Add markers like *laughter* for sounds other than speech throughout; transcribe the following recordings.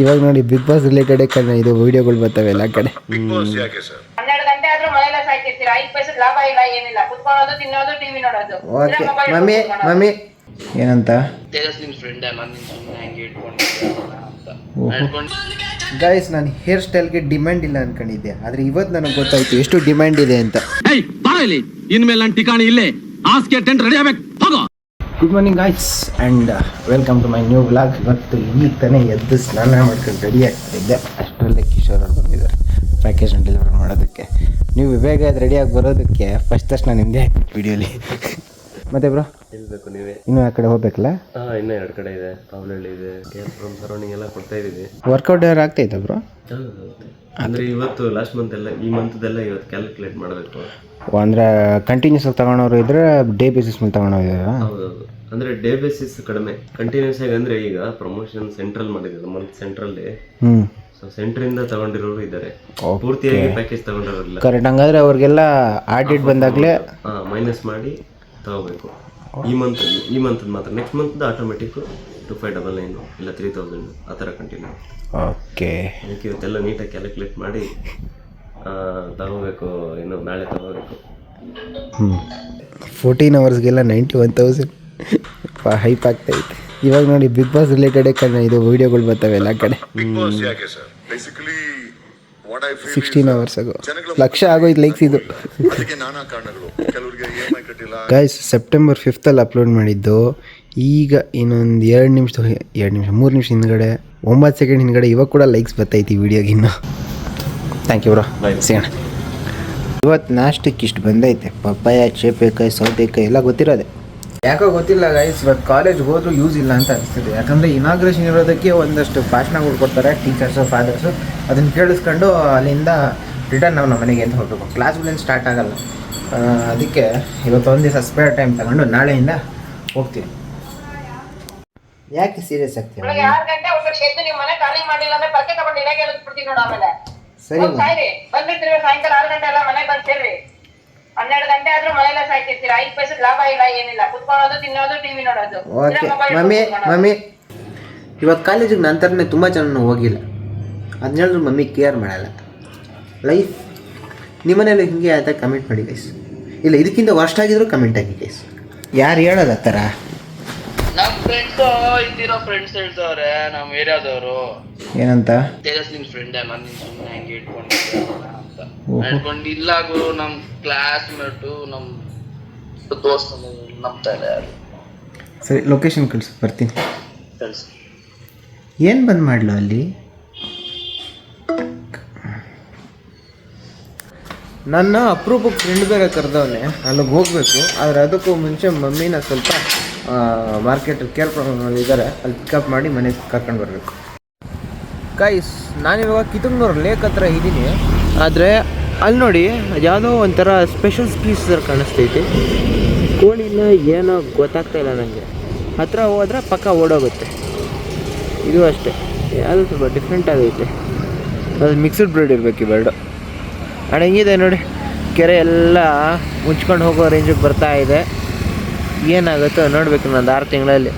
ಇವಾಗ ನೋಡಿ big boss related ಕಣ್ಣ ಇದು ವಿಡಿಯೋಗಳು ಬರ್ತವೆ ಎಲ್ಲ ಕಡೆ ಬಿಗ್ ಸರ್ ಹನ್ನೆರಡು ಗಂಟೆ ಆದ್ರೂ ಮನೆಯಲ್ಲ ಸಾಯ್ತಿರ್ತೀರಾ? ಐದ್ ಪೈಸೆ ಲಾಭ ಇಲ್ಲ ಏನಿಲ್ಲ. ಕುತ್ಕೊಳ್ಳೋದು ತಿನ್ನೋದು ಟಿವಿ ನೋಡೋದು. ಓಕೆ. ಮಮ್ಮಿ. ಮಮ್ಮಿ ಏನಂತ? ತೇಜಸ್ ನಿಮ್ ಫ್ರೆಂಡ್ ನಾನು ಸುಮ್ಮನೆ ಹಂಗೆ ಇಟ್ಕೊಂಡು ಗಾಯ್ಸ್ ನಾನು ಹೇರ್ ಸ್ಟೈಲ್ಗೆ ಡಿಮ್ಯಾಂಡ್ ಇಲ್ಲ ಅನ್ಕೊಂಡಿದ್ದೆ. ಆದ್ರೆ ಇವತ್ತು ನನಗೆ ಗೊತ್ತಾಯ್ತು ಎಷ್ಟು ಡಿಮ್ಯಾಂಡ್ ಇದೆ ಅಂತ. ಇನ್ಮೇಲೆ ನನ್ನ ಠಿಕಾಣಿ ಇಲ್ಲೇ. ಆಸ್ಕೆ ಟೆಂಟ್ ರೆಡಿ ಆಗ್ಬೇಕು. Good morning guys and welcome to my new blog ಇವತ್ತು ಈಗ ತಾನೇ ಎದ್ದು ಸ್ನಾನ ಮಾಡ್ಕೊಂಡು ರೆಡಿ ಆಗ್ತಾ ಇದ್ದೆ ಅಷ್ಟರಲ್ಲೇ ಕಿಶೋರ್ ಅವ್ರು ಬಂದಿದ್ದಾರೆ. ಪ್ಯಾಕೇಜ್ ಡೆಲಿವರಿ ಮಾಡೋದಕ್ಕೆ. ನೀವು ಬೇಗ ರೆಡಿಯಾಗಿ ಬರೋದಕ್ಕೆ ಫಸ್ಟ್ ತಕ್ಷಣ ನಿಮ್ಮದೇ ಆಗ್ತಿತ್ತು ವಿಡಿಯೋಲಿ ಮತ್ತೆ ಬ್ರೋ ಇಲ್ಬೇಕು ನೀವೇ. ಇನ್ನೂ ಆ ಕಡೆ ಹೋಗ್ಬೇಕಲ್ಲ? ಹಾ ಇನ್ನೂ ಎರಡು ಕಡೆ ಇದೆ. ಪಾವನಹಳ್ಳಿ ಇದೆ. ಫ್ರಮ್ ಸರೌಂಡಿಂಗ್ ಎಲ್ಲ ಕೊಡ್ತಾ ಇದ್ದೀವಿ ವರ್ಕೌಟ್ ಯಾರು ಆಗ್ತೈತೆ ಬ್ರೋ ಅಂದ್ರೆ ಇವತ್ತು ಲಾಸ್ಟ್ ಮಂತ್ ಎಲ್ಲ ಈ ಮಂತ್ದೆಲ್ಲ ಇವತ್ತು ಕ್ಯಾಲ್ಕುಲೇಟ್ ಮಾಡಬೇಕು. ಅಂದರೆ ಕಂಟಿನ್ಯೂಸ್ ಆಗಿ ತಗೊಳೋರು ಇದ್ರೆ ಡೇ ಬೇಸಿಸ್ ಮೇಲೆ ತಗೊಂಡೋಗಿದ್ದಾರೆ ಹೌದೌದು. ಅಂದ್ರೆ ಡೇ ಬೇಸಿಸ್ ಕಡಿಮೆ. ಕಂಟಿನ್ಯೂಸ್ ಆಗಿ ಅಂದ್ರೆ ಈಗ ಪ್ರಮೋಷನ್ ಸೆಂಟ್ರಲ್ ಮಾಡಿದ್ರು ಮಂತ್ ಸೆಂಟ್ರಲ್ ಹ್ಞೂ ಸೊ ಸೆಂಟ್ರಿಂದ ತಗೊಂಡಿರೋರು ಇದ್ದಾರೆ ಪೂರ್ತಿಯಾಗಿ ಪ್ಯಾಕೇಜ್ ತಗೊಂಡಿರೋರಿಲ್ಲ. ಕರೆಕ್ಟ್ ಹಂಗಾದ್ರೆ ಅವ್ರಿಗೆಲ್ಲ ಆಡಿಟ್ ಬಂದಾಗಲೇ ಮೈನಸ್ ಮಾಡಿ ತಗೋಬೇಕು. ಈ ಮಂತ್ ಈ ಮಂತ್ ಮಾತ್ರ. Next month automatic two five double nine ಇಲ್ಲ ತ್ರೀ ತೌಸಂಡ್ ಆ ಥರ ಕಂಟಿನ್ಯೂ ಓಕೆ ಅದಕ್ಕೆ ಇವತ್ತೆಲ್ಲ ನೀಟಾಗಿ ಕ್ಯಾಲ್ಕುಲೇಟ್ ಮಾಡಿ ತಗೋಬೇಕು ಇನ್ನು ನಾಳೆ ತಗೋಬೇಕು. ಹ್ಞೂ ಫೋರ್ಟೀನ್ ಅವರ್ಸ್ಗೆಲ್ಲ ನೈಂಟಿ ಒನ್ ತೌಸಂಡ್ ಹೈಪ್ ಆಗ್ತೈತೆ ಇವಾಗ ನೋಡಿ ಬಿಗ್ ಬಾಸ್ ರಿಲೇಟೆಡ್ ಕಣ್ಣು ಇದು ವಿಡಿಯೋಗಳು ಬರ್ತವೆ ಎಲ್ಲ ಕಡೆ. ಸಿಕ್ಸ್ಟೀನ್ ಅವರ್ಸ್ ಆಗೋ ಲಕ್ಷ ಆಗೋಯ್ತು ಲೈಕ್ಸ್ ಇದು. ಗೈಸ್ ಸೆಪ್ಟೆಂಬರ್ ಫಿಫ್ತಲ್ಲಿ ಅಪ್ಲೋಡ್ ಮಾಡಿದ್ದು ಈಗ ಇನ್ನೊಂದು ಎರಡು ನಿಮಿಷ ಎರಡು ನಿಮಿಷ ಮೂರು ನಿಮಿಷ ಹಿಂದ್ಗಡೆ ಒಂಬತ್ತು ಸೆಕೆಂಡ್ ಹಿಂದ್ಗಡೆ ಇವಾಗ ಕೂಡ ಲೈಕ್ಸ್ ಬರ್ತೈತಿ ಈ ವಿಡಿಯೋಗೆ ಇನ್ನು. ಥ್ಯಾಂಕ್ ಯು ಬ್ರೋ ಸಿಗೋಣ ಇವತ್ತು ನಾಷ್ಟಕ್ಕೆ ಇಷ್ಟು ಬಂದೈತೆ. ಪಪ್ಪಾಯ ಚೇಪೇಕಾಯಿ ಸೌತೆಕಾಯಿ ಎಲ್ಲ ಗೊತ್ತಿರೋದೆ. ಯಾಕೋ ಗೊತ್ತಿಲ್ಲ ಗೈಸ್ ಇವತ್ತು ಕಾಲೇಜ್ ಹೋದ್ರೂ ಯೂಸ್ ಇಲ್ಲ ಅಂತ ಅನಿಸ್ತಿದೆ. ಯಾಕಂದರೆ ಇನಾಗ್ರೇಷನ್ ಇರೋದಕ್ಕೆ ಒಂದಷ್ಟು ಭಾಷಣಗಳು ಕೊಡ್ತಾರೆ ಟೀಚರ್ಸು ಫಾದರ್ಸು ಅದನ್ನು ಕೇಳಿಸ್ಕೊಂಡು ಅಲ್ಲಿಂದ ರಿಟರ್ನ್ ನಾವು ನಮ್ಮ ಮನೆಗೆ ಅಂತ ಹೋಗಬೇಕು. ಕ್ಲಾಸ್ಗಳೇನು ಸ್ಟಾರ್ಟ್ ಆಗಲ್ಲ. ಅದಕ್ಕೆ ಇವತ್ತೊಂದು ದಿವಸ ಸ್ಪೇರ್ ಟೈಮ್ ತಗೊಂಡು ನಾಳೆಯಿಂದ ಹೋಗ್ತೀವಿ ಯಾಕೆ ಸೀರಿಯಸ್ ಆಗ್ತೀವಿ ಸರಿ ಹನ್ನೆರಡು ಗಂಟೆ ಆದ್ರೂ ಮನೆಯಲ್ಲ ಸಾಯ್ತಿರ್ತೀರ? ಐದು ಪೈಸೆ ಲಾಭ ಇಲ್ಲ ಏನಿಲ್ಲ. ಕುತ್ಕೊಳ್ಳೋದು ತಿನ್ನೋದು ಟಿವಿ ನೋಡೋದು. ಓಕೆ ಮಮ್ಮಿ ಮಮ್ಮಿ ಇವತ್ತು ಕಾಲೇಜಿಗೆ ನಂತರನೇ ಥರನೇ ತುಂಬ ಜನ ಹೋಗಿಲ್ಲ. ಅದನ್ನೇಳಿದ್ರು ಮಮ್ಮಿ ಕೇರ್ ಮಾಡಲ್ಲ. ಲೈಫ್ ನಿಮ್ಮನೇಲಿ ಹಿಂಗೆ ಆಯ್ತಾ ಕಮೆಂಟ್ ಮಾಡಿ ಗೈಸ್ ಇಲ್ಲ ಇದಕ್ಕಿಂತ ವರ್ಸ್ಟ್ ಆಗಿದ್ರು ಕಮೆಂಟ್ ಆಗಿ ಗೈಸ್ ಯಾರು ಹೇಳೋದು ಆ ಥರ? ನಮ್ ಫ್ರೆಂಡ್ಸ್ ಇದ್ದಿರೋ ಫ್ರೆಂಡ್ಸ್ ಹೇಳ್ತಾವ್ರೆ ನಮ್ ಏರಿಯಾದವರು. ಏನಂತ? ತೇಜಸ್ ನಿಮ್ ಫ್ರೆಂಡ್ ನಾನು ನಿನ್ ಸುಮ್ಮನೆ ಹಂಗೆ ಇಟ್ಕೊಂಡಿದ್ದೆ ಅಂತ. ನಡ್ಕೊಂಡು ಇಲ್ಲ ಗುರು ನಮ್ ಕ್ಲಾಸ್ ಮೇಟು ನಮ್ ದೋಸ್ತ ನಂಬ್ತಾರೆ ಯಾರು. ಸರಿ ಲೊಕೇಶನ್ ಕಳಿಸು ಬರ್ತೀನಿ. ಏನ್ ಏನು ಬಂದ್ ಮಾಡ್ಲ ಅಲ್ಲಿ? ನನ್ನ ಅಪ್ರೂಪಕ್ಕೆ ಫ್ರೆಂಡ್ ಬೇರೆ ಕರೆದವನೆ ಅಲ್ಲಿಗೆ ಹೋಗಬೇಕು ಆದರೆ ಅದಕ್ಕೂ ಮುಂಚೆ ಮಮ್ಮಿನ ಸ್ವಲ್ಪ ಮಾರ್ಕೆಟ್ ಕೇರ್ ಇದ್ದಾರೆ ಅಲ್ಲಿ ಪಿಕಪ್ ಮಾಡಿ ಮನೆಗೆ ಕರ್ಕೊಂಡು ಬರಬೇಕು. ಕೈಸ್ ನಾನಿವಾಗ ಕಿತುಂಗ್ನೂರು ಲೇಕ್ ಹತ್ರ ಇದ್ದೀನಿ ಆದರೆ ಅಲ್ಲಿ ನೋಡಿ ಯಾವುದೋ ಒಂಥರ ಸ್ಪೆಷಲ್ ಸ್ಪೀಸ್ ಕಾಣಿಸ್ತೈತಿ. ಕೋಳಿನ ಏನೋ ಗೊತ್ತಾಗ್ತಾ ಇಲ್ಲ ನನಗೆ ಹತ್ತಿರ ಹೋದ್ರೆ ಪಕ್ಕ ಓಡೋಗುತ್ತೆ. ಇದು ಅಷ್ಟೇ. ಯಾವುದು ಸ್ವಲ್ಪ ಡಿಫ್ರೆಂಟ್ ಆಗೈತೆ. ಅದು ಮಿಕ್ಸ್ಡ್ ಬ್ರೀಡ್ ಇರಬೇಕು ಇವೆರಡು ಅಣ್ಣ ಹೆಂಗಿದೆ ನೋಡಿ? ಕೆರೆ ಎಲ್ಲ ಮುಚ್ಕೊಂಡು ಹೋಗೋ ರೇಂಜಿಗೆ ಬರ್ತಾ ಇದೆ. ಏನಾಗುತ್ತೋ ನೋಡಬೇಕು ಇನ್ನೊಂದು ಆರು ತಿಂಗಳಲ್ಲಿ.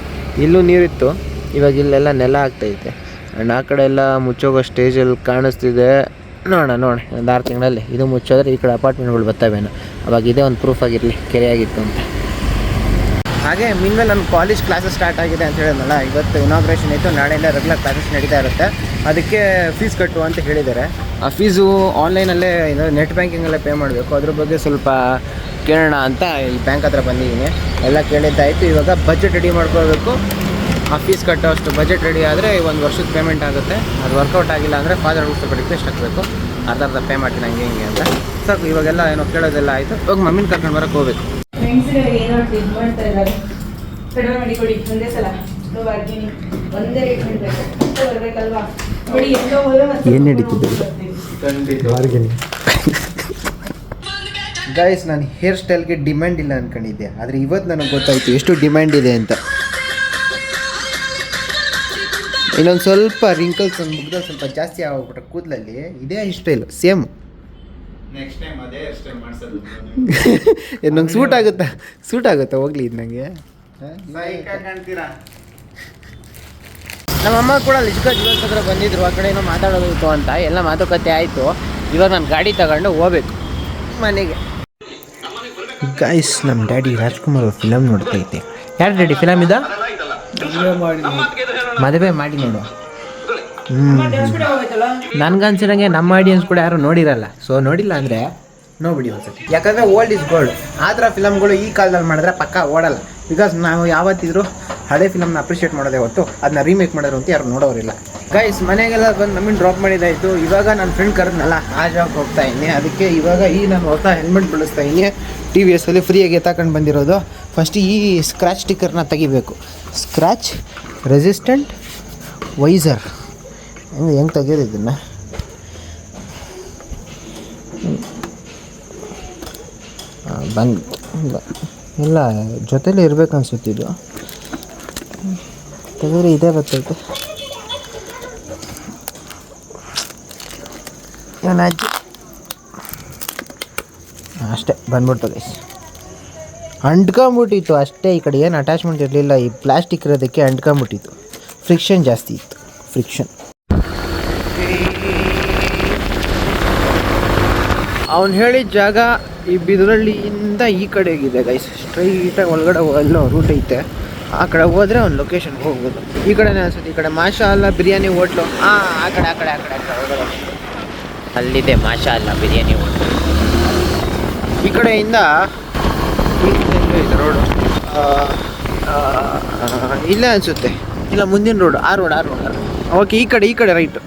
ಇಲ್ಲೂ ನೀರಿತ್ತು. ಇವಾಗ ಇಲ್ಲೆಲ್ಲ ನೆಲ ಆಗ್ತೈತೆ. ಆ್ಯಂಡ್ ಆ ಕಡೆ ಎಲ್ಲ ಮುಚ್ಚೋಗೋ ಸ್ಟೇಜಲ್ಲಿ ಕಾಣಿಸ್ತಿದೆ. ನೋಡೋಣ ನೋಡಿ ಒಂದು ಆರು ತಿಂಗಳಲ್ಲಿ. ಇದು ಮುಚ್ಚೋದ್ರೆ ಈ ಕಡೆ ಅಪಾರ್ಟ್ಮೆಂಟ್ಗಳು ಬರ್ತವೇನೋ ಅವಾಗ ಇದೇ ಒಂದು ಪ್ರೂಫ್ ಆಗಿರಲಿ ಕೆರೆ ಆಗಿತ್ತು ಅಂತ. ಹಾಗೆ ಮಿನ್ವೆ ನನ್ನ ಕಾಲೇಜ್ ಕ್ಲಾಸಸ್ ಸ್ಟಾರ್ಟ್ ಆಗಿದೆ ಅಂತ ಹೇಳಿದ್ನಲ್ಲ, ಇವತ್ತು ಇನಾಗ್ರೇಷನ್ ಇತ್ತು. ನಾಳೆಯಿಂದ ರೆಗ್ಯುಲರ್ ಕ್ಲಾಸಸ್ ನಡೀತಾ ಇರುತ್ತೆ. ಅದಕ್ಕೆ ಫೀಸ್ ಕಟ್ಟು ಅಂತ ಹೇಳಿದ್ದಾರೆ. ಆ ಫೀಸು ಆನ್ಲೈನಲ್ಲೇ ನೆಟ್ ಬ್ಯಾಂಕಿಂಗಲ್ಲೇ ಪೇ ಮಾಡಬೇಕು. ಅದ್ರ ಬಗ್ಗೆ ಸ್ವಲ್ಪ ಕೇಳೋಣ ಅಂತ ಈ ಬ್ಯಾಂಕ್ ಹತ್ರ ಬಂದಿದ್ದೀನಿ. ಎಲ್ಲ ಕೇಳಿದ್ದಾಯಿತು. ಇವಾಗ ಬಜೆಟ್ ರೆಡಿ ಮಾಡ್ಕೋಬೇಕು ಆ ಫೀಸ್ ಕಟ್ಟೋ ಅಷ್ಟು ಬಜೆಟ್ ರೆಡಿ ಆದರೆ ಒಂದು ವರ್ಷದ ಪೇಮೆಂಟ್ ಆಗುತ್ತೆ. ಅದು ವರ್ಕೌಟ್ ಆಗಿಲ್ಲ ಅಂದರೆ ಫಾದರ್ ಸ್ವಲ್ಪ ರಿಕ್ವೆಸ್ಟ್ ಹಾಕಬೇಕು. ಅರ್ಧ ಅರ್ಧ ಪೇ ಮಾಡ್ತೀನಿ ಹಂಗೆ ಹಿಂಗೆ ಅಂತ. ಸಾಕು ಇವಾಗೆಲ್ಲ ಏನೋ ಕೇಳೋದೆಲ್ಲ ಆಯಿತು. ಇವಾಗ ಮಮ್ಮಿನ ಕರ್ಕೊಂಡು ಬರೋಕ್ಕೆ ಹೋಗ್ಬೇಕು. ಏನೋ ಇದು ಮಾಡ್ತಾ ಇದ್ದಾರೆ. ಕಡಿಮೆ ಮಾಡಿ ಕೊಡಿ ಒಂದೇ ಸಲ. ನೋ ಬಾರ್ಗೇನಿಂಗ್ ಒಂದೇ ರೇಟ್ ಮಾಡಬೇಕು ಮತ್ತೆ ಬರ್ಬೇಕಲ್ವಾ? ಕೊಡಿ ಎಲ್ಲೋ ಹೋದ್ರೆ ಮತ್ತೆ ಏನ್ ನಡೀತಿದೆ? ಬರ್ತೀವಿ. ಗೈಸ್ ನಾನು ಹೇರ್ ಸ್ಟೈಲ್ಗೆ ಡಿಮ್ಯಾಂಡ್ ಇಲ್ಲ ಅಂದ್ಕೊಂಡಿದ್ದೆ ಆದರೆ ಇವತ್ತು ನನಗೆ ಗೊತ್ತಾಯಿತು ಎಷ್ಟು ಡಿಮ್ಯಾಂಡ್ ಇದೆ ಅಂತ. ಇನ್ನೊಂದು ಸ್ವಲ್ಪ ರಿಂಕಲ್ಸ್ ಒಂದು ಮುಗ್ದಲ್ಲಿ ಸ್ವಲ್ಪ ಜಾಸ್ತಿ ಆಗೋಗ್ಬಿಟ್ರೆ ಕೂದಲಲ್ಲಿ ಇದೇ ಸ್ಟೈಲ್ ಸೇಮ್ ನೆಕ್ಸ್ಟ್ ಟೈಮ್ ಅದೇ ಹೇರ್ ಸ್ಟೈಲ್ ಮಾಡ್ಸೋದು *laughs* ನಂಗೆ ಸೂಟ್ ಆಗುತ್ತಾ? ಸೂಟ್ ಆಗುತ್ತಾ? ಹೋಗ್ಲಿ ಇದು ನನಗೆ ನಮ್ಮಮ್ಮ ಕೂಡ ಲಿಜ್ಕ ಜುವೆಲ್ಸ್ ಹತ್ರ ಬಂದಿದ್ರು ಆ ಕಡೆ ಏನೋ ಮಾತಾಡೋದಿತ್ತು ಅಂತ. ಎಲ್ಲ ಮಾತುಕತೆ ಆಯಿತು. ಇವಾಗ ನಾನು ಗಾಡಿ ತಗೊಂಡು ಹೋಗ್ಬೇಕು ಮನೆಗೆ. ಗಾಯ್ಸ್ ನಮ್ಮ ಡ್ಯಾಡಿ ರಾಜ್ಕುಮಾರ್ ಅವ್ರ ಫಿಲಮ್ ನೋಡ್ತೈತೆ ಇದ್ದೆ. ಯಾರು ಡ್ಯಾಡಿ ಫಿಲಮ್ ಇದ? ಮದುವೆ ಮಾಡಿ ನೋಡು. ನನ್ಗನ್ಸಿರಂಗೆ ನಮ್ಮ ಆಡಿಯನ್ಸ್ ಕೂಡ ಯಾರು ನೋಡಿರಲ್ಲ. ಸೊ ನೋಡಿಲ್ಲ ಅಂದರೆ ನೋಡ್ಬಿಡಿ ಒಂದ್ಸತಿ. ಯಾಕಂದರೆ ಓಲ್ಡ್ ಇಸ್ ಗೋಲ್ಡ್ ಆ ಥರ ಫಿಲಮ್ಗಳು ಈ ಕಾಲದಲ್ಲಿ ಮಾಡಿದ್ರೆ ಪಕ್ಕ ಓಡಲ್ಲ. ಬಿಕಾಸ್ ನಾವು ಯಾವತ್ತಿದ್ರು ಹಳೆ ಫಿಲಮ್ನ ಅಪ್ರಿಷಿಯೇಟ್ ಮಾಡೋದೇ ಹೊತ್ತು ಅದನ್ನ ರೀಮೇಕ್ ಮಾಡೋರು ಅಂತ ಯಾರು ನೋಡೋರಿಲ್ಲ. ಗೈಸ್ ಮನೆಗೆಲ್ಲ ಬಂದು ನಮ್ಮನ್ನು ಡ್ರಾಪ್ ಮಾಡಿದಾಯಿತು ಇವಾಗ ನನ್ನ ಫ್ರೆಂಡ್ ಕರೆದ್ನಲ್ಲ ಆ ಜಾಬ್ಗೆ ಹೋಗ್ತಾ ಇದ್ದೀನಿ ಅದಕ್ಕೆ ಇವಾಗ ಈ ನಾನು ಹೊಸ ಹೆಲ್ಮೆಟ್ ಬಳಸ್ತಾ ಇದ್ದೀನಿ ಟಿ ವಿ ಎಸ್ಸಲ್ಲಿ ಫ್ರೀಯಾಗಿ ತಕೊಂಡು ಬಂದಿರೋದು. ಫಸ್ಟ್ ಈ ಸ್ಕ್ರಾಚ್ ಸ್ಟಿಕ್ಕರ್ನ ತೆಗಿಬೇಕು. Scratch resistant visor. ಹೆಂಗೆ ಹೆಂಗೆ ತೆಗೆಯೋದು ಇದನ್ನು? ಬಂದು ಇಲ್ಲ, ಜೊತೆಲಿ ಇರ್ಬೇಕು ಇದು. ತೆಗೆದ್ರೆ ಇದೇ ಬರ್ತೈತೆ. ಅಜ್ಜಿ ಅಷ್ಟೇ, ಬಂದ್ಬಿಡ್ತು ಗೈಸ್ ಅಂಟ್ಕೊಂಬಿಟ್ಟಿತ್ತು ಅಷ್ಟೇ ಈ ಕಡೆ ಏನು ಅಟ್ಯಾಚ್ಮೆಂಟ್ ಇರಲಿಲ್ಲ. ಈ ಪ್ಲಾಸ್ಟಿಕ್ ಇರೋದಕ್ಕೆ ಅಂಟ್ಕೊಂಬಿಟ್ಟಿತ್ತು. ಫ್ರಿಕ್ಷನ್ ಜಾಸ್ತಿ ಇತ್ತು. ಫ್ರಿಕ್ಷನ್ ಅವ್ನು ಹೇಳಿದ ಜಾಗ ಈ ಬಿದರಳ್ಳಿಯಿಂದ ಈ ಕಡೆಗಿದೆ ಗೈಸ್ ಸ್ಟ್ರೈಟಾಗಿ ಒಳಗಡೆ ಎಲ್ಲೋ ರೂಟ್ ಐತೆ. ಆ ಕಡೆ ಹೋದರೆ ಅವ್ನು ಲೊಕೇಶನ್ಗೆ ಹೋಗ್ಬೋದು. ಈ ಕಡೆನೇ ಅನ್ಸುತ್ತೆ ಈ ಕಡೆ ಮಾಷಾ ಅಲ್ಲ ಬಿರಿಯಾನಿ ಹೋಟ್ಲು. ಹಾಂ ಆ ಕಡೆ ಆ ಕಡೆ ಆ ಕಡೆ ಆ ಕಡೆ ಒಳಗಡೆ ಅಲ್ಲಿದೆ ಮಾಷಾ ಅಲ್ಲ ಬಿರಿಯಾನಿ ಹೋಟ್ಲು. ಈ ಕಡೆಯಿಂದ ಇದೆ ರೋಡು ಇಲ್ಲೇ ಅನಿಸುತ್ತೆ. ಇಲ್ಲ ಮುಂದಿನ ರೋಡ್ ಆ ರೋಡ್ ಆ ರೋಡ್ ಓಕೆ ಈ ಕಡೆ ಈ ಕಡೆ ರೈಟು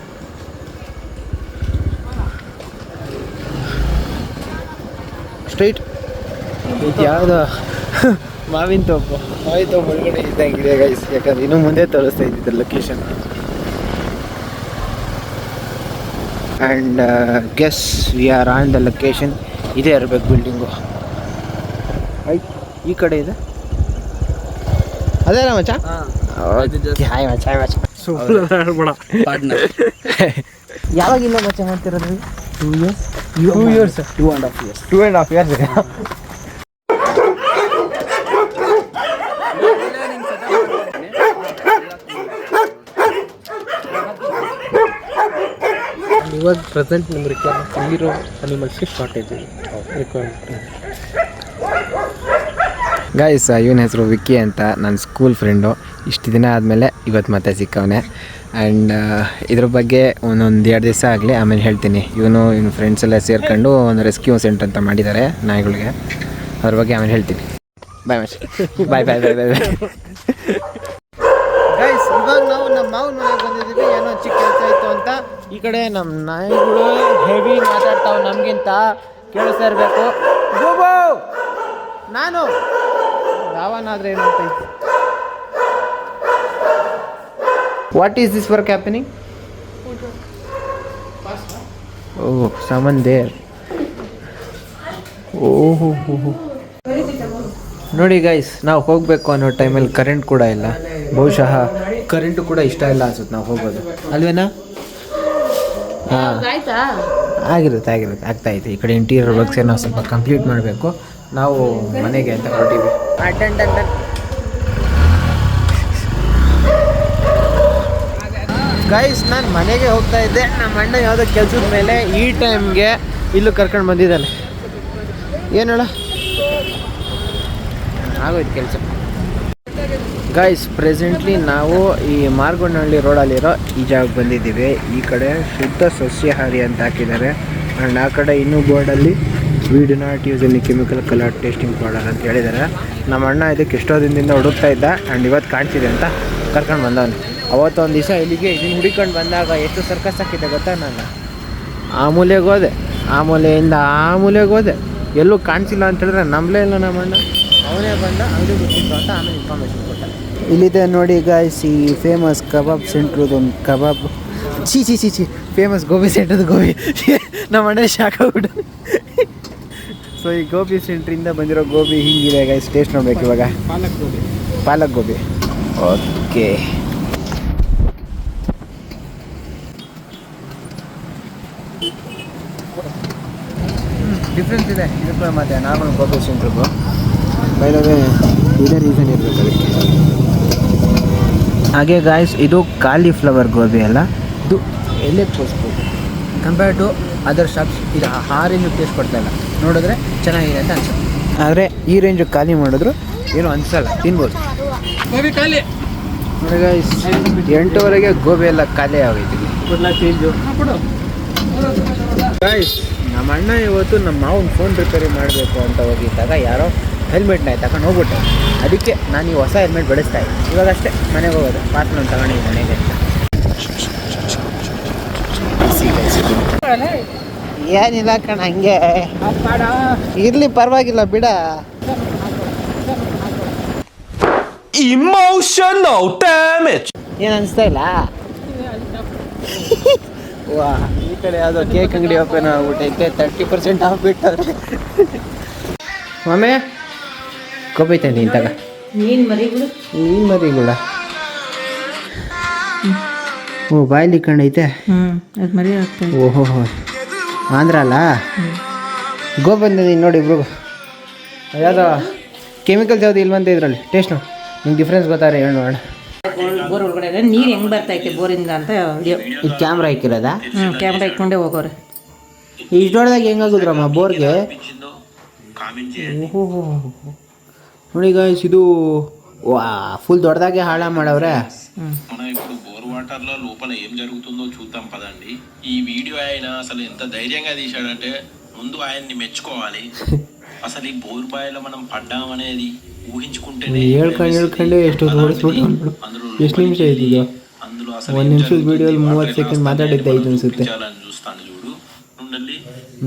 ಸ್ಟ್ರೈಟ್ ಇದು ಯಾವುದು? ಮಾವಿನ ತೋಪು. ಮಾವಿನ ತೋಪು ಒಳಗಡೆ ಇದ್ದಂಗಿದೆ ಗೈಸ್ ಯಾಕಂದ್ರೆ ಇನ್ನೂ ಮುಂದೆ ತೋರಿಸ್ತಾ ಇದ್ದಿದ್ದು location and guess we are on the location ಇದೇ ಇರಬೇಕು ಬಿಲ್ಡಿಂಗು ಈ ಕಡೆ ಇದೆ. ಅದೇ ಮಚ್ಚ ಹಾಯ್ ಮಚ್ಚ ಹಾಯ್ ಮಚ್ಚ ಯಾವಾಗಿಲ್ಲ ಮಚ್ಚ ಮಾಡ್ತಿರೋದು two years two years two and half years two and half years ಇವಾಗ ಪ್ರೆಸೆಂಟ್ ನಿಮ್ಮ ರಿಕ್ವೈರ್ಮೆಂಟ್ ಇಲ್ಲಿರೋ ಅನಿಮಲ್ಸ್ಗೆ ಶಾರ್ಟೇಜ್ ರಿಕ್ವೈರ್ಮೆಂಟ್ ಗಾಯ್ಸ್ ಇವನ ಹೆಸರು ವಿಕ್ಕಿ ಅಂತ ನನ್ನ ಸ್ಕೂಲ್ ಫ್ರೆಂಡು ಇಷ್ಟು ದಿನ ಆದಮೇಲೆ ಇವತ್ತು ಮತ್ತೆ ಸಿಕ್ಕವನೆ. ಆ್ಯಂಡ್ ಇದ್ರ ಬಗ್ಗೆ ಒಂದೊಂದು ಎರಡು ದಿವಸ ಆಗಲಿ ಆಮೇಲೆ ಹೇಳ್ತೀನಿ. ಇವನು ಇವನ ಫ್ರೆಂಡ್ಸ್ ಎಲ್ಲ ಸೇರ್ಕೊಂಡು ಒಂದು ರೆಸ್ಕ್ಯೂ ಸೆಂಟರ್ ಅಂತ ಮಾಡಿದ್ದಾರೆ ನಾಯಿಗಳಿಗೆ. ಅದ್ರ ಬಗ್ಗೆ ಆಮೇಲೆ ಹೇಳ್ತೀನಿ. ಬಾಯ್ ಮಚ್ ಬಾಯ್ ಬಾಯ್ ಬಾಯ್ ಬಾಯ್ ಬಾಯ್ ಗೈಸ್ ಇವಾಗ ನಾವು ನಮ್ಮ ಮಾವನ ಮನೆಗೆ ಬಂದಿದ್ದೀವಿ. ಏನೋ ಚಿಕ್ಕ ಕೆಲಸ ಇತ್ತು ಅಂತ. ಈ ಕಡೆ ನಮ್ಮ ನಾಯಿಗಳು ಹೆವಿ ಮಾತಾಡ್ತಾವೆ ನಮಗಿಂತ. ಕೇಳಿಸ್ತಾ ಇರಬೇಕು. ಗೋಬೋ ಯಾವನಾದ್ರೆ ಏನಂತ what is this work happening oh someone there ಓಹೋ ನೋಡಿ ಗೈಸ್ ನಾವು ಹೋಗಬೇಕು ಅನ್ನೋ ಟೈಮಲ್ಲಿ ಕರೆಂಟ್ ಕೂಡ ಇಲ್ಲ. ಬಹುಶಃ ಕರೆಂಟು ಕೂಡ ಇಷ್ಟ ಇಲ್ಲ ಅನ್ಸುತ್ತೆ ನಾವು ಹೋಗೋದು. ಅಲ್ವೇನಾ? ಹಾಂ. ಆಗಿರುತ್ತೆ ಆಗಿರುತ್ತೆ. ಆಗ್ತಾ ಇದೆ. ಈ ಕಡೆ ಇಂಟೀರಿಯರ್ ವರ್ಕ್ಸ್ ನಾವು ಸ್ವಲ್ಪ ಕಂಪ್ಲೀಟ್ ಮಾಡಬೇಕು. ನಾವು ಮನೆಗೆ ಅಂತ ಹೊರಟಿವಿ. ಗೈಸ್ ನಾನು ಮನೆಗೆ ಹೋಗ್ತಾ ಇದ್ದೆ. ನಮ್ಮ ಅಣ್ಣ ಯಾವುದೋ ಕೆಲಸದ ಮೇಲೆ ಈ ಟೈಮ್ಗೆ ಇಲ್ಲೂ ಕರ್ಕೊಂಡು ಬಂದಿದ್ದಾನೆ. ಏನು ಹೇಳ? ಆಗೋಯ್ತು ಕೆಲಸ. ಗೈಸ್ ಪ್ರೆಸೆಂಟ್ಲಿ ನಾವು ಈ ಮಾರ್ಗೊಂಡಹಳ್ಳಿ ರೋಡಲ್ಲಿರೋ ಈ ಜಾಗಕ್ಕೆ ಬಂದಿದ್ದೀವಿ. ಈ ಕಡೆ ಶುದ್ಧ ಸಸ್ಯಾಹಾರಿ ಅಂತ ಹಾಕಿದ್ದಾರೆ. ಆ್ಯಂಡ್ ಆ ಕಡೆ ಇನ್ನೂ ಬೋರ್ಡಲ್ಲಿ we did not use any chemical colour tasting powder ಅಂತ ಹೇಳಿದ್ದಾರೆ ನಮ್ಮ ಅಣ್ಣ ಇದಕ್ಕೆ ಎಷ್ಟೋ ದಿನದಿಂದ ಹುಡುಕ್ತಾ ಇದ್ದ ಆ್ಯಂಡ್ ಇವತ್ತು ಕಾಣ್ತಿದೆ ಅಂತ ಕರ್ಕೊಂಡು ಬಂದವನು. ಅವತ್ತೊಂದು ದಿವಸ ಇಲ್ಲಿಗೆ ಇದನ್ನು ಹುಡುಕೊಂಡು ಬಂದಾಗ ಎಷ್ಟು ಸರ್ಕಸ್ ಹಾಕಿದ್ದೆ ಗೊತ್ತಾ ನಾನು ಆ ಮೂಲೆಗೆ ಹೋದೆ. ಆ ಮೂಲೆಯಿಂದ ಆ ಮೂಲೆಗೆ ಹೋದೆ. ಎಲ್ಲೂ ಕಾಣಿಸಿಲ್ಲ ಅಂತ ಹೇಳಿದ್ರೆ ನಂಬಲೇ ಇಲ್ಲ ನಮ್ಮ ಅಣ್ಣ. ಅವನೇ ಬಂದ, ಅಂಗಡಿ ಗೊತ್ತಿತ್ತು ಅಂತ ಆಮೇಲೆ ಇನ್ಫಾರ್ಮೇಷನ್ ಕೊಟ್ಟ. ಇಲ್ಲಿದೆ ನೋಡಿ ಗಾಯ್ಸ್ ಈ ಫೇಮಸ್ ಕಬಾಬ್ ಸೆಂಟ್ರದೊಂದು ಕಬಾಬ್ ಚಿ ಚಿ ಚಿ ಚಿ ಫೇಮಸ್ ಗೋಬಿ ಸೆಂಟ್ರದ್ದು ಗೋಬಿ. *laughs* ನಮ್ಮ ಅಣ್ಣ ಶಾಕ್ ಆಗ್ಬಿಟ್ಟು ಸೊ ಈ ಗೋಬಿ ಸೆಂಟ್ರಿಂದ ಬಂದಿರೋ ಗೋಬಿ ಹಿಂಗಿದೆ ಗೈಸ್ ಟೇಸ್ಟ್ ನೋಡ್ಬೇಕು ಇವಾಗ. ಪಾಲಕ್ ಗೋಬಿ. ಪಾಲಕ್ ಗೋಬಿ. ಓಕೆ ಡಿಫ್ರೆನ್ಸ್ ಇದೆ. ಇದಕ್ಕೆ ಮತ್ತೆ ನಾರ್ಮಲ್ ಗೋಬಿ ಸೆಂಟ್ರಿಗೂ ಬೈದವೇ ಇದೇ ರೀಸನ್ ಇರಬೇಕು ಅದಕ್ಕೆ. ಹಾಗೆ ಗಾಯ್ಸ್ ಇದು ಕಾಲಿಫ್ಲವರ್ ಗೋಬಿ ಅಲ್ಲ. ಇದು ಎಲೆ ಕೋಸ್ಬೋದು ಕಂಪೇರ್ ಟು ಅದರ್ ಶಾಪ್ಸ್ ಇದು ಆ ರೇಂಜು ಟೇಸ್ಟ್ ಕೊಡ್ತಾ ಇಲ್ಲ. ನೋಡಿದ್ರೆ ಚೆನ್ನಾಗಿದೆ ಅಂತ ಅನ್ಸುತ್ತೆ. ಆದರೆ ಈ ರೇಂಜು ಖಾಲಿ ಮಾಡಿದ್ರು ಏನು ಅನ್ಸಲ್ಲ ತಿನ್ಬೋದು. ಗೋಬಿ ಖಾಲಿ. ನೋಡಿ ಗಾಯ್ಸ್ ಎಂಟುವರೆಗೆ ಗೋಬಿ ಎಲ್ಲ ಖಾಲಿ ಆಗೈತಿ ಗಾಯ್ಸ್ ನಮ್ಮ ಅಣ್ಣ ಇವತ್ತು ನಮ್ಮ ಮಾವನ ಫೋನ್ ರಿಪೇರಿ ಮಾಡಬೇಕು ಅಂತ ಹೋಗಿದ್ದಾಗ ಯಾರೋ ಹೆಲ್ಮೆಟ್ನ ತಗೊಂಡು ಹೋಗ್ಬಿಟ್ಟೆ ಅದಕ್ಕೆ ನಾನು ಈ ಹೊಸ ಹೆಲ್ಮೆಟ್ ಬಳಸ್ತಾ ಇದ್ದೀನಿ. ಇವಾಗ ಅಷ್ಟೇ ಮನೆಗೆ ಹೋಗೋದು. ಪಾತ್ರ ತಗೊಂಡಿದ್ದೀನಿ ತಗೊಂಡಿದ್ದೆ ಮನೆಗೆ. ಏನಿಲ್ಲ ಕಣ ಹಂಗೆ. ಇರ್ಲಿ ಪರವಾಗಿಲ್ಲ ಬಿಡ. ಇಮೋಷನಲ್ ಡ್ಯಾಮೇಜ್ ಏನು ಅನಿಸ್ತಾ ಇಲ್ಲ? ವಾ ಈ ಕಡೆ ಯಾವುದೋ ಕೇಕ್ ಅಂಗಡಿ ಓಪನ್ ಆಗ್ಬಿಟ್ಟೈತೆ ತರ್ಟಿ ಪರ್ಸೆಂಟ್ ಆಫ್ ಬಿಟ್ಟವ್ರೆ. ಕೊಬ್ಬೈತೆ ನೀನ್ ತಗ ನೀನು ಮರಿಗಳು ನೀನು ಮರಿಗಳ ಓ ಬಾಯ್ಲಿ ಕಂಡೈತೆ ಅದು ಮರಿ ಓಹೋ ಆಂಧ್ರ ಅಲ್ಲ ಗೋ ಬಂದಿದ್ದೀನಿ ನೋಡಿ ಇಬ್ರಿಗೂ. ಯಾವುದೋ ಕೆಮಿಕಲ್ಸ್ ಯಾವುದು ಇಲ್ವಂತೆ ಇದರಲ್ಲಿ. ಟೇಸ್ಟ್ ನೋಡಿ. ನಿಮ್ಗೆ ಡಿಫ್ರೆನ್ಸ್ ಗೊತ್ತಾರೆ ಹೇಳಿ ನೋಡೋಣ. ಬೋರ್ ಒಳಗಡೆ ನೀರು ಹೆಂಗೆ ಬರ್ತೈತೆ ಬೋರಿಂದ ಅಂತ ಇದು ಕ್ಯಾಮ್ರಾ ಇಕ್ಕಿರೋದಾ ಹ್ಞೂ ಕ್ಯಾಮ್ರಾ ಇಟ್ಕೊಂಡೆ ಹೋಗೋರು. ಇಷ್ಟು ನೋಡಿದಾಗ ಹೆಂಗಾಗುದ್ರಮ್ಮ ಬೋರ್ಗೆ? ಓಹೋ ನೋಡಿ ಗಾಯ್ಸ್ ಇದು ವಾ ಫುಲ್ ದೊಡ್ಡದಾಗೆ ಹಾಳ ಮಾಡವ್ರೆ. వాటర్లో లోపల ఏం జరుగుతుందో చూద్దాం పదండి. ఈ వీడియో ఆయన అసలు ఎంత ధైర్యంగా తీశాడంటే ముందు ఆయన్ని మెచ్చుకోవాలి. *laughs* అసలు ఈ బోరుబాయిలో మనం పడ్డామనేది ఊహించుకుంటేనే ಎಷ್ಟು ನಿಮಿಷ ಇದ್ದಿದ್ದು ಒಂದು ನಿಮಿಷದ ವಿಡಿಯೋಲಿ ಮೂವತ್ತು ಸೆಕೆಂಡ್ ಮಾತಾಡಿದ್ದು ಐದು ಅನಿಸುತ್ತೆ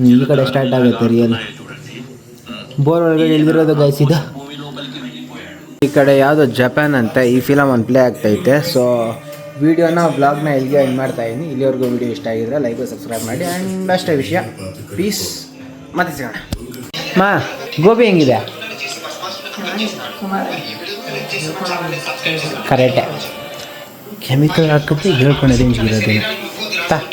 ಈ ಕಡೆ ಸ್ಟಾರ್ಟ್ ಆಗುತ್ತೆ ರಿಯಲ್ ಬೋರ್ ಒಳಗಡೆ ಇಳಿದಿರೋದು ಗಾಯಿಸಿದ ಈ ಕಡೆ ಯಾವುದೋ ಜಪಾನ್ ಅಂತ ಈ ಫಿಲಮ್ ಒಂದು ಪ್ಲೇ ಆಗ್ತೈತೆ ಸೊ ವಿಡಿಯೋನ ಬ್ಲಾಗ್ನ ಇಲ್ಲಿಗೆ ಎಂಡ್ ಮಾಡ್ತಾ ಇದ್ದೀನಿ ಇಲ್ಲಿವರೆಗೂ ವಿಡಿಯೋ ಇಷ್ಟ ಆಗಿದ್ರೆ ಲೈಕ್ ಸಬ್ಸ್ಕ್ರೈಬ್ ಮಾಡಿ. ಆ್ಯಂಡ್ ಅಷ್ಟೇ ವಿಷಯ. ಪೀಸ್ ಮತ್ತೆ ಸಿಗೋಣ. ಮಾ ಗೋಬಿ ಹೆಂಗಿದೆ? ಕರೆಕ್ಟೆ. ಕೆಮಿಕಲ್ ಹಾಕಿಬಿಟ್ಟು ಹೇಳ್ಕೊಂಡಿದ್ದೀನಿ ತಾ. *laughs*